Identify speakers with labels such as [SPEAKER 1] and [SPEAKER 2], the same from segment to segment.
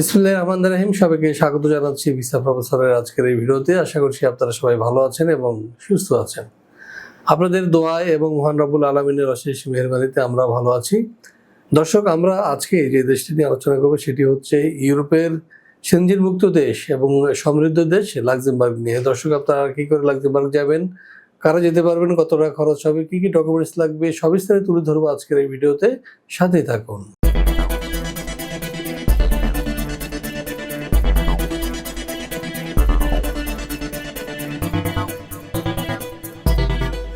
[SPEAKER 1] বিসমুল্লাহ রহমান রাহিম। সবাইকে স্বাগত জানাচ্ছি ভিসা প্রফেসরের আজকের এই ভিডিওতে। আশা করছি আপনারা সবাই ভালো আছেন এবং সুস্থ আছেন। আপনাদের দোয়ায় এবং মহান রব্বুল আলমিনের অশেষ মেহরবানিতে আমরা ভালো আছি। দর্শক, আমরা আজকে যে দেশটি নিয়ে আলোচনা করব সেটি হচ্ছে ইউরোপের মুক্ত দেশ এবং সমৃদ্ধ দেশ লাক্সেমবার্গ নিয়ে। দর্শক, আপনারা কি করে লাক্সেমবার্গ যাবেন? কারা যেতে পারবেন? কত টাকা খরচ হবে? কি কি ডকুমেন্টস লাগবে? সবিস্তারে তুলে ধরবো আজকের এই ভিডিওতে। সাথেই থাকুন।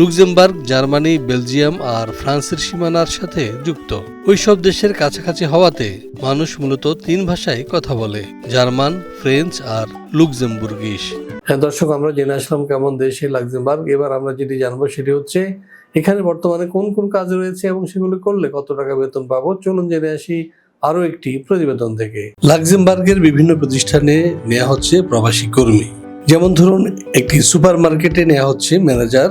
[SPEAKER 2] Luxembourg, Germany, Belgium আর ফ্রান্সের সীমানার সাথে যুক্ত। ওইসব দেশের কাছাকাছি হওয়াতে মানুষ মূলত তিন ভাষায় কথা বলে, জার্মান, ফ্রেঞ্চ আর লুক্সেমবুর্গিশ।
[SPEAKER 1] হ্যাঁ দর্শক, আমরা জেনে আসলাম কেমন দেশে লাক্সেমবার্গ। এবার আমরা যেটি জানব সেটি হচ্ছে, এখানে বর্তমানে কোন কোন কাজ রয়েছে এবং সেগুলো করলে কত টাকা বেতন পাবো? চলুন জেনে আসি আরও একটি প্রতিবেদন থেকে। লাক্সেমবার্গের বিভিন্ন প্রতিষ্ঠানে নেওয়া হচ্ছে প্রবাসী কর্মী। যেমন ধরুন, একটি সুপার মার্কেটে নেওয়া হচ্ছে ম্যানেজার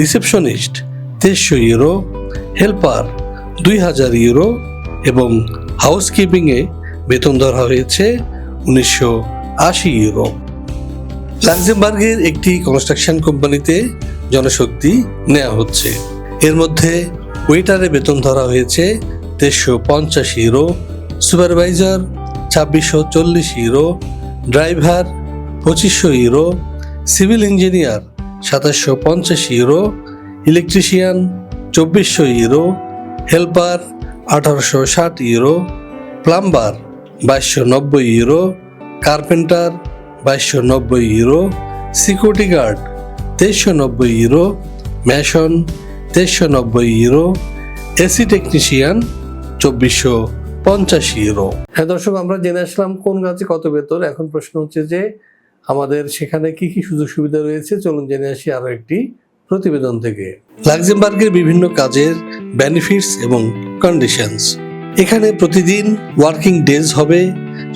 [SPEAKER 1] রিসেপশনিস্ট তেইশশো ইউরো, হেল্পার দুই হাজার ইউরো এবং হাউসকিপিংয়ে বেতন ধরা হয়েছে উনিশশো আশি ইউরো। লাক্সেমবার্গের একটি কনস্ট্রাকশন কোম্পানিতে জনশক্তি নেওয়া হচ্ছে। এর মধ্যে ওয়েটারে বেতন ধরা হয়েছে তেইশশো পঞ্চাশ ইউরো, সুপারভাইজার ছাব্বিশশো চল্লিশ ইউরো, ড্রাইভার পঁচিশশো ইউরো, সিভিল ইঞ্জিনিয়ার সাতাশশো পঞ্চাশ ইউরো ইলেকট্রিশিয়ান চব্বিশশো ইউরো হেল্পার আঠারোশো ষাট ইউরো প্লাম্বার বাইশশো নব্বই ইউরো কার্পেন্টার বাইশশো নব্বই ইউরো সিকিউরিটি গার্ড তেইশশো নব্বই ইউরো ম্যাশন তেইশশো নব্বই ইউরো এসি টেকনিশিয়ান চব্বিশশো পঞ্চাশ ইউরো হ্যাঁ দর্শক, আমরা জেনে আসলাম কোন কাজে কত বেতন। এখন প্রশ্ন হচ্ছে যে আমাদের সেখানে কি কি সুযোগ সুবিধা রয়েছে? চলুন জেনে আসি আরও একটি প্রতিবেদন থেকে। লাক্সেমবার্গের বিভিন্ন কাজের বেনিফিটস এবং কন্ডিশনস এখানে প্রতিদিন ওয়ার্কিং ডেজ হবে,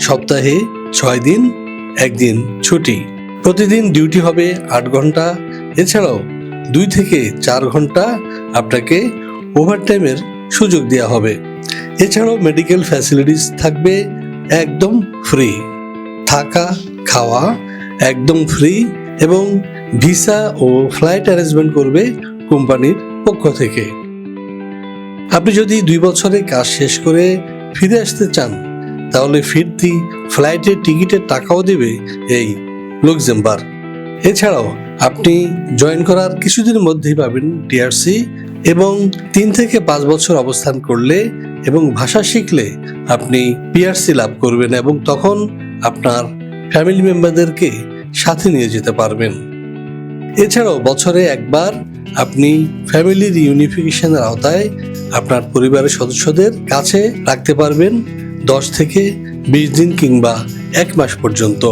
[SPEAKER 1] সপ্তাহে ছয় দিন, একদিন ছুটি। প্রতিদিন ডিউটি হবে আট ঘণ্টা, এছাড়াও দুই থেকে চার ঘণ্টা আপনাকে ওভারটাইমের সুযোগ দেওয়া হবে। এছাড়াও মেডিকেল ফ্যাসিলিটিস থাকবে একদম ফ্রি থাকা, খাওয়া একদম ফ্রি এবং ভিসা ও ফ্লাইট অ্যারেঞ্জমেন্ট করবে কোম্পানির পক্ষ থেকে। আপনি যদি দুই বছরে কাজ শেষ করে ফিরে আসতে চান, তাহলে ফিরতি ফ্লাইটের টিকিটের টাকাও দেবে এই লুক্সেমবার্গ এছাড়াও আপনি জয়েন করার কিছুদিনের মধ্যেই পাবেন টিআরসি এবং তিন থেকে পাঁচ বছর অবস্থান করলে এবং ভাষা শিখলে আপনি পিআরসি লাভ করবেন এবং তখন আপনার ফ্যামিলি মেম্বারদেরকে সাথে নিয়ে যেতে পারবেন। এছাড়াও বছরে একবার আপনি ফ্যামিলির ইউনিফিকেশনের আওতায় আপনার পরিবারের সদস্যদের কাছে রাখতে পারবেন দশ থেকে বিশ দিন কিংবা এক মাস পর্যন্ত।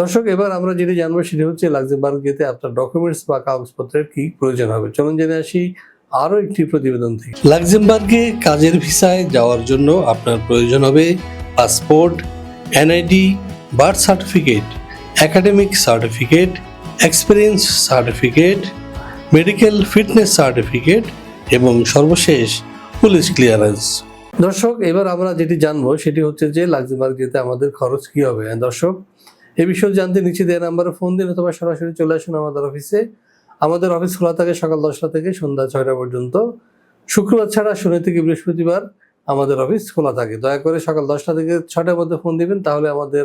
[SPEAKER 1] দর্শক, এবার আমরা যেটি জানব সেটি হচ্ছে লাক্সেমবার্গ যেতে আপনার ডকুমেন্টস বা কাগজপত্রের কি প্রয়োজন হবে। চলুন জেনে আসি আরও একটি প্রতিবেদন থেকে। লাক্সেমবার্গে কাজের ভিসায় যাওয়ার জন্য আপনার প্রয়োজন হবে passport NID birth certificate academic certificate experience certificate medical fitness certificate এবং সর্বশেষ পুলিশ ক্লিয়ারেন্স দর্শক এবার আমরা যেটি জানব সেটি হচ্ছে যে লাক্সেমবার্গ যেতে আমাদের খরচ কী হবে। হ্যাঁ, দর্শক এ বিষয়ে জানতে নিচে দেওয়া নাম্বারে ফোন দিন অথবা সরাসরি চলে আসুন আমাদের অফিসে আমাদের অফিস খোলা থাকে সকাল দশটা থেকে সন্ধ্যা ছয়টা পর্যন্ত। শুক্রবার ছাড়া শনি থেকে বৃহস্পতিবার। আমাদের অফিস খোলা থাকে। দয়া করে সকাল দশটা থেকে ছটার মধ্যে ফোন দিবেন, তাহলে আমাদের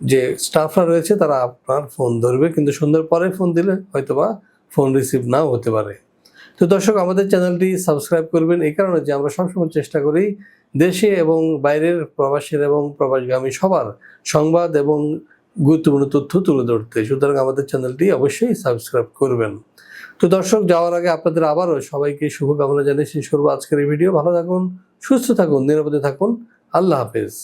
[SPEAKER 1] যে স্টাফরা রয়েছে তারা আপনার ফোন ধরবে। কিন্তু সন্ধ্যার পরে ফোন দিলে হয়তোবা ফোন রিসিভ নাও হতে পারে। তো দর্শক, আমাদের চ্যানেলটি সাবস্ক্রাইব করবেন। এই কারণে যে আমরা সবসময় চেষ্টা করি দেশে এবং বাইরের প্রবাসীর এবং প্রবাসগামী সবার সংবাদ এবং গুরুত্বপূর্ণ তথ্য তুলে ধরতে। সুতরাং আমাদের চ্যানেলটি অবশ্যই সাবস্ক্রাইব করবেন। তো দর্শক, যাওয়ার আগে আপনাদের আবারও সবাইকে শুভকামনা জানিয়ে শেষ করব আজকের এই ভিডিও। ভালো থাকুন, সুস্থ থাকুন, নিরাপদে থাকুন। আল্লাহ হাফেজ।